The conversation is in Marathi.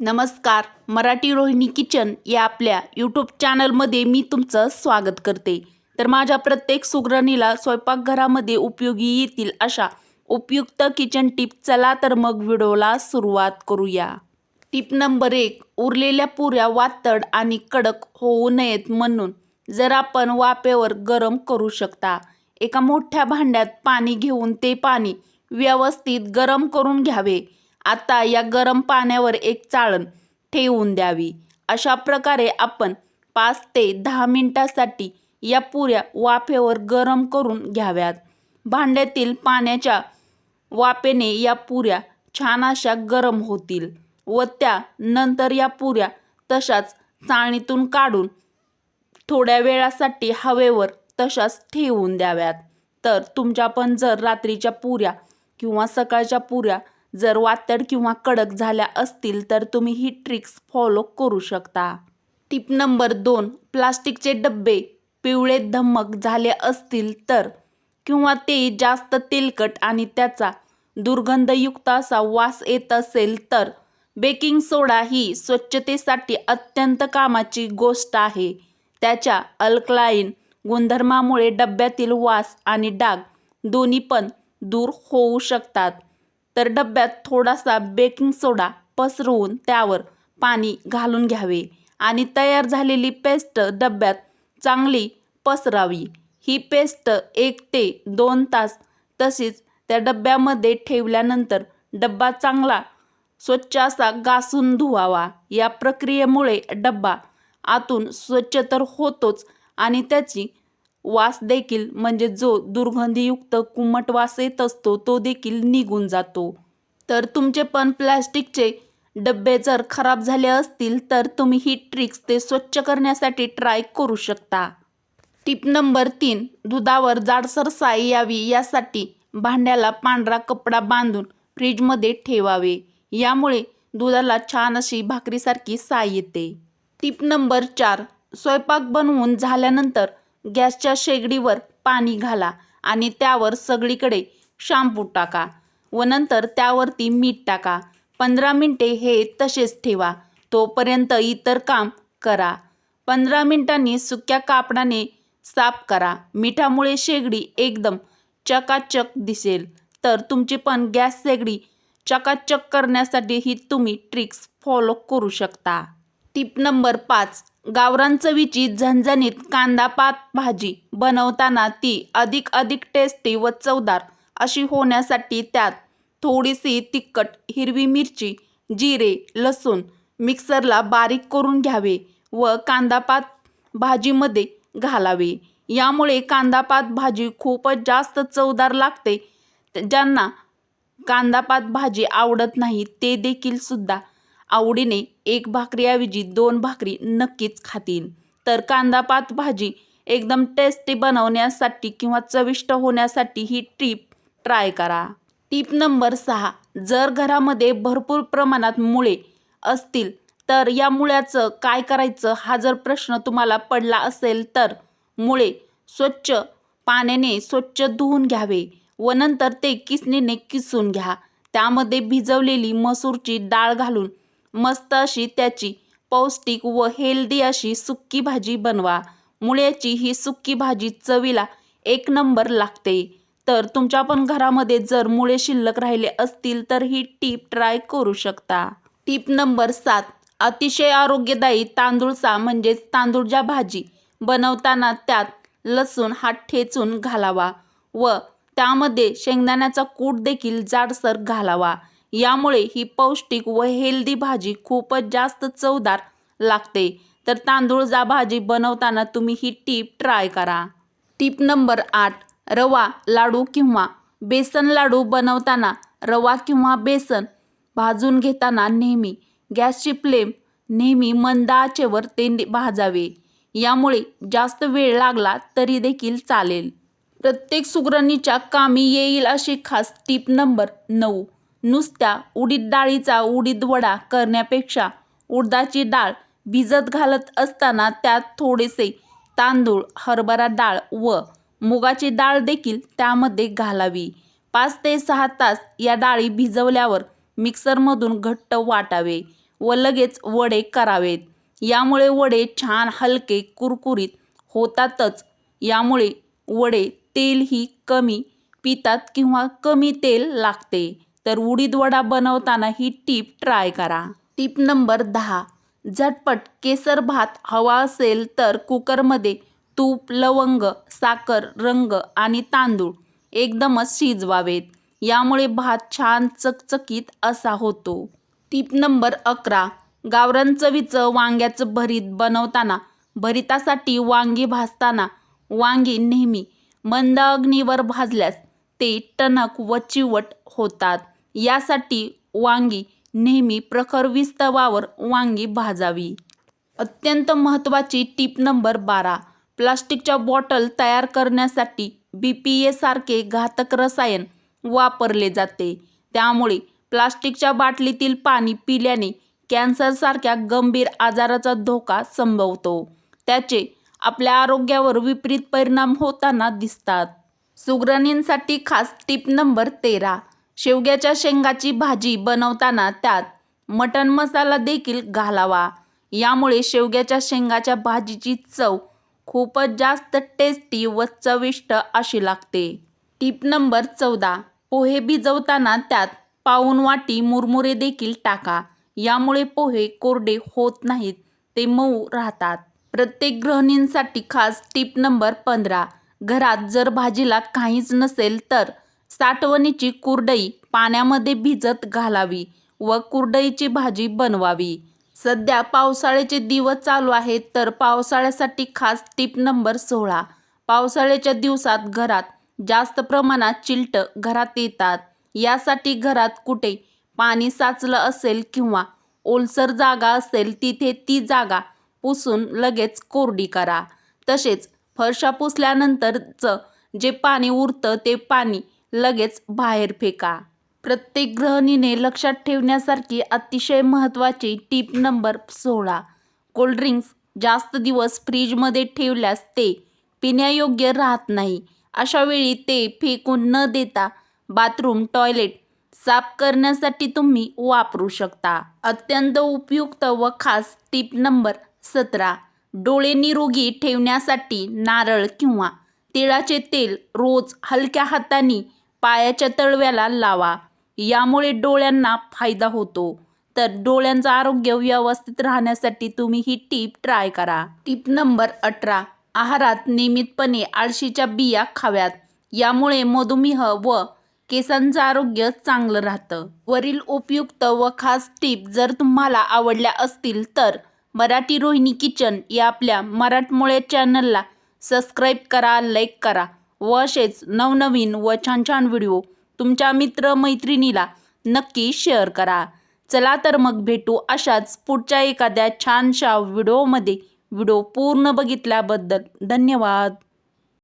नमस्कार मराठी रोहिणी किचन या आपल्या यूट्यूब चॅनलमध्ये मी तुमचं स्वागत करते. तर माझ्या प्रत्येक सुगरणीला स्वयंपाकघरामध्ये उपयोगी येतील अशा उपयुक्त किचन टिप चला तर मग व्हिडिओला सुरुवात करूया. टिप नंबर एक उरलेल्या पुऱ्या वातड आणि कडक होऊ नयेत म्हणून जर आपण वाफेवर गरम करू शकता एका मोठ्या भांड्यात पाणी घेऊन ते पाणी व्यवस्थित गरम करून घ्यावे. आता या गरम पाण्यावर एक चाळण ठेवून द्यावी. अशा प्रकारे आपण पाच ते दहा मिनिटासाठी या पुऱ्या वाफेवर गरम करून घ्याव्यात. भांड्यातील पाण्याच्या वाफेने या पुऱ्या छान अशा गरम होतील व त्या नंतर या पुऱ्या तशाच चाळणीतून काढून थोड्या वेळासाठी हवेवर तशाच ठेवून द्याव्यात. तर तुमच्या पण जर रात्रीच्या पुऱ्या किंवा सकाळच्या पुऱ्या जर वातड किंवा कडक झाल्या असतील तर तुम्ही ही ट्रिक्स फॉलो करू शकता. टिप नंबर दोन प्लास्टिकचे डब्बे पिवळे धमक झाले असतील तर किंवा ते जास्त तेलकट आणि त्याचा दुर्गंधयुक्त असा वास येत असेल तर बेकिंग सोडा ही स्वच्छतेसाठी अत्यंत कामाची गोष्ट आहे. त्याच्या अल्कलाईन गुणधर्मामुळे डब्यातील वास आणि डाग दोन्ही पण दूर होऊ शकतात. तर डब्यात थोडासा बेकिंग सोडा पसरवून त्यावर पाणी घालून घ्यावे आणि तयार झालेली पेस्ट डब्यात चांगली पसरावी. ही पेस्ट एक ते दोन तास तशीच त्या डब्यामध्ये ठेवल्यानंतर डब्बा चांगला स्वच्छ असा घासून धुवावा. या प्रक्रियेमुळे डब्बा आतून स्वच्छ तर होतोच आणि त्याची वास देखील म्हणजे जो दुर्गंधीयुक्त कुमट वास येत असतो तो देखील निघून जातो. तर तुमचे पण प्लॅस्टिकचे डबे जर खराब झाले असतील तर तुम्ही ही ट्रिक्स ते स्वच्छ करण्यासाठी ट्राय करू शकता. टिप नंबर तीन दुधावर जाडसर साई यावी यासाठी भांड्याला पांढरा कपडा बांधून फ्रीजमध्ये ठेवावे. यामुळे दुधाला छान अशी भाकरीसारखी साई येते. टिप नंबर चार स्वयंपाक बनवून झाल्यानंतर गॅसच्या शेगडीवर पाणी घाला आणि त्यावर सगळीकडे शॅम्पू टाका व नंतर त्यावरती मीठ टाका. पंधरा मिनटे हे तसेच ठेवा. तोपर्यंत इतर काम करा. पंधरा मिनटांनी सुक्या कापडाने साफ करा. मिठामुळे शेगडी एकदम चकाचक दिसेल. तर तुमची पण गॅस शेगडी चकाचक करण्यासाठी ही तुम्ही ट्रिक्स फॉलो करू शकता. टिप नंबर पाच. गावरान चवीची झणझणीत कांदा पात भाजी बनवताना ती अधिक अधिक टेस्टी व चवदार अशी होण्यासाठी त्यात थोडीशी तिखट हिरवी मिरची जिरे लसूण मिक्सरला बारीक करून घ्यावे व कांदापात भाजीमध्ये घालावे. यामुळे कांदापात भाजी खूपच जास्त चवदार लागते. ज्यांना कांदापात भाजी आवडत नाही ते देखील सुद्धा आवडीने एक भाकरीऐवजी दोन भाकरी नक्कीच खातील तर कांदापात भाजी एकदम टेस्टी बनवण्यासाठी किंवा चविष्ट होण्यासाठी ही टीप ट्राय करा. टीप नंबर सहा जर घरामध्ये भरपूर प्रमाणात मुळे असतील तर या मुळ्याचं काय करायचं हा जर प्रश्न तुम्हाला पडला असेल तर मुळे स्वच्छ पाण्याने स्वच्छ धुवून घ्यावे व नंतर ते किसणीने किसून घ्या. त्यामध्ये भिजवलेली मसूरची डाळ घालून मस्त अशी त्याची पौष्टिक व हेल्दी अशी सुक्की भाजी बनवा. मुळ्याची ही सुक्की भाजी चवीला एक नंबर लागते. तर तुमच्या पण घरामध्ये जर मुळे शिल्लक राहिले असतील तर ही टीप ट्राय करू शकता. टीप नंबर सात. अतिशय आरोग्यदायी तांदूळचा म्हणजेच तांदूळच्या भाजी बनवताना त्यात लसूण हा ठेचून घालावा व त्यामध्ये शेंगदाण्याचा कूट देखील जाडसर घालावा. यामुळे ही पौष्टिक व हेल्दी भाजी खूपच जास्त चवदार लागते. तर तांदूळजा भाजी बनवताना तुम्ही ही टीप ट्राय करा. टीप नंबर आठ रवा लाडू किंवा बेसन लाडू बनवताना रवा किंवा बेसन भाजून घेताना नेहमी गॅसची फ्लेम नेहमी मंद आचेवर ते भाजावे. यामुळे जास्त वेळ लागला तरी देखील चालेल. प्रत्येक सुगरणीच्या कामी येईल अशी खास टीप नंबर नऊ. नुसत्या उडीद डाळीचा उडीद वडा करण्यापेक्षा उडदाची डाळ भिजत घालत असताना त्यात थोडेसे तांदूळ हरभरा डाळ व मुगाची डाळ देखील त्यामध्ये घालावी. पाच ते सहा तास या डाळी भिजवल्यावर मिक्सरमधून घट्ट वाटावे व लगेच वडे करावेत. यामुळे वडे छान हलके कुरकुरीत होतातच. यामुळे वडे तेलही कमी पितात किंवा कमी तेल लागते. तर उडीद वडा बनवताना ही टीप ट्राय करा. टीप नंबर दहा. झटपट केसर भात हवा असेल तर कुकरमध्ये तूप लवंग साखर रंग आणि तांदूळ एकदमच शिजवावेत. यामुळे भात छान चकचकीत असा होतो. टीप नंबर अकरा. गावरण चवीचं वांग्याचं भरीत बनवताना भरितासाठी वांगी भाजताना वांगी नेहमी मंद अग्नीवर भाजल्यास ते टणक व चिवट होतात. यासाठी वांगी नेहमी प्रखर विस्तवावर वांगी भाजावी. अत्यंत महत्त्वाची टीप नंबर बारा प्लास्टिकच्या बॉटल तयार करण्यासाठी बी पी एसारखे घातक रसायन वापरले जाते. त्यामुळे प्लास्टिकच्या बाटलीतील पाणी पिल्याने कॅन्सरसारख्या गंभीर आजाराचा धोका संभवतो. त्याचे आपल्या आरोग्यावर विपरीत परिणाम होताना दिसतात. सुगरणींसाठी खास टीप नंबर तेरा शेवग्याच्या शेंगाची भाजी बनवताना त्यात मटण मसाला देखील घालावा. यामुळे शेवग्याच्या शेंगाच्या भाजीची चव खूपच जास्त टेस्टी व चविष्ट अशी लागते. टीप नंबर चौदा. पोहे भिजवताना त्यात पाऊन वाटी मुरमुरे देखील टाका. यामुळे पोहे कोरडे होत नाहीत ते मऊ राहतात. प्रत्येक गृहिणींसाठी खास टीप नंबर पंधरा. घरात जर भाजीला काहीच नसेल तर साठवणीची कुरडई पाण्यामध्ये भिजत घालावी व कुरडईची भाजी बनवावी. सध्या पावसाळ्याचे दिवस चालू आहेत तर पावसाळ्यासाठी खास टीप नंबर सोळा. पावसाळ्याच्या दिवसात घरात जास्त प्रमाणात चिलट घरात येतात. यासाठी घरात कुठे पाणी साचलं असेल किंवा ओलसर जागा असेल तिथे ती जागा पुसून लगेच कोरडी करा. तसेच फरशा पुसल्यानंतरचं जे पाणी उरतं ते पाणी लगेच बाहेर फेका. प्रत्येक गृहिणीने लक्षात ठेवण्यासारखी अतिशय महत्त्वाची टीप नंबर सोळा. कोल्ड्रिंक्स जास्त दिवस फ्रीजमध्ये ठेवल्यास ते पिण्यायोग्य राहत नाही. अशावेळी ते फेकून न देता बाथरूम टॉयलेट साफ करण्यासाठी तुम्ही वापरू शकता. अत्यंत उपयुक्त व खास टीप नंबर सतरा. डोळे निरोगी ठेवण्यासाठी नारळ किंवा तिळाचे तेल रोज हलक्या हाताने पायाच्या तळव्याला लावा. यामुळे डोळ्यांना फायदा होतो. तर डोळ्यांचं आरोग्य व्यवस्थित राहण्यासाठी तुम्ही ही टीप ट्राय करा. टीप नंबर अठरा. आहारात नियमितपणे आळशीच्या बिया खाव्यात. यामुळे मधुमेह व केसांचं आरोग्य चांगलं राहतं. वरील उपयुक्त व खास टीप जर तुम्हाला आवडल्या असतील तर मराठी रोहिणी किचन या आपल्या मराठमोळ्या चॅनलला सबस्क्राईब करा लाईक करा. व असेच नवनवीन व छान छान व्हिडिओ तुमच्या मित्रमैत्रिणीला नक्की शेअर करा. चला तर मग भेटू अशाच पुढच्या एखाद्या छानशा व्हिडिओमध्ये. व्हिडिओ पूर्ण बघितल्याबद्दल धन्यवाद.